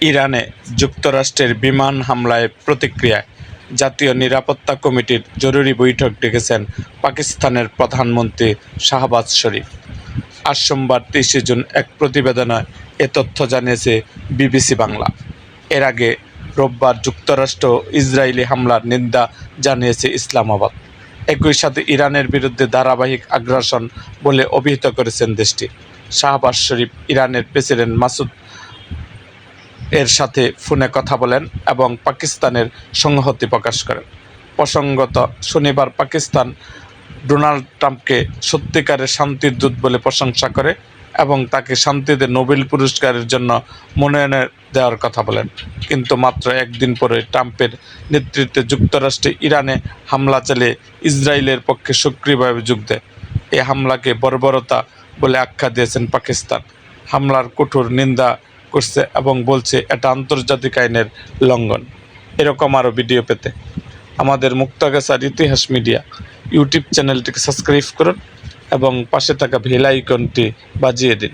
ইরানে যুক্তরাষ্ট্রের বিমান হামলায় প্রতিক্রিয়ায় জাতীয় নিরাপত্তা কমিটির জরুরি বৈঠক ডেকেছেন পাকিস্তানের প্রধানমন্ত্রী শাহবাজ শরীফ। আজ সোমবার তেইশে জুন এক প্রতিবেদনে এ তথ্য জানিয়েছে বিবিসি বাংলা। এর আগে রোববার যুক্তরাষ্ট্র ইসরায়েলি হামলার নিন্দা জানিয়েছে ইসলামাবাদ। একই সাথে ইরানের বিরুদ্ধে ধারাবাহিক আগ্রাসন বলে অভিহিত করেছেন দেশটি। শাহবাজ শরীফ ইরানের প্রেসিডেন্ট মাসুদ এর সাথে ফোনে কথা বলেন এবং পাকিস্তানের সংহতি প্রকাশ করেন। প্রসঙ্গত, শনিবার পাকিস্তান ডোনাল্ড ট্রাম্পকে সত্যিকারের শান্তির দূত বলে প্রশংসা করে এবং তাকে শান্তিতে নোবেল পুরস্কারের জন্য মনোনয়ন দেওয়ার কথা বলেন। কিন্তু মাত্র একদিন পরে ট্রাম্পের নেতৃত্বে যুক্তরাষ্ট্রে ইরানে হামলা চালিয়ে ইসরায়েলের পক্ষে সক্রিয়ভাবে যোগ দেয়। এই হামলাকে বর্বরতা বলে আখ্যা দিয়েছেন পাকিস্তান। হামলার কঠোর নিন্দা করছে এবং বলছে এটা আন্তর্জাতিক আইনের লঙ্ঘন। এরকম আরও ভিডিও পেতে। আমাদের মুক্তাগাছার ইতিহাস মিডিয়া ইউটিউব চ্যানেলটিকে সাবস্ক্রাইব করুন এবং পাশে থাকা ভেলাইকনটি বাজিয়ে দিন।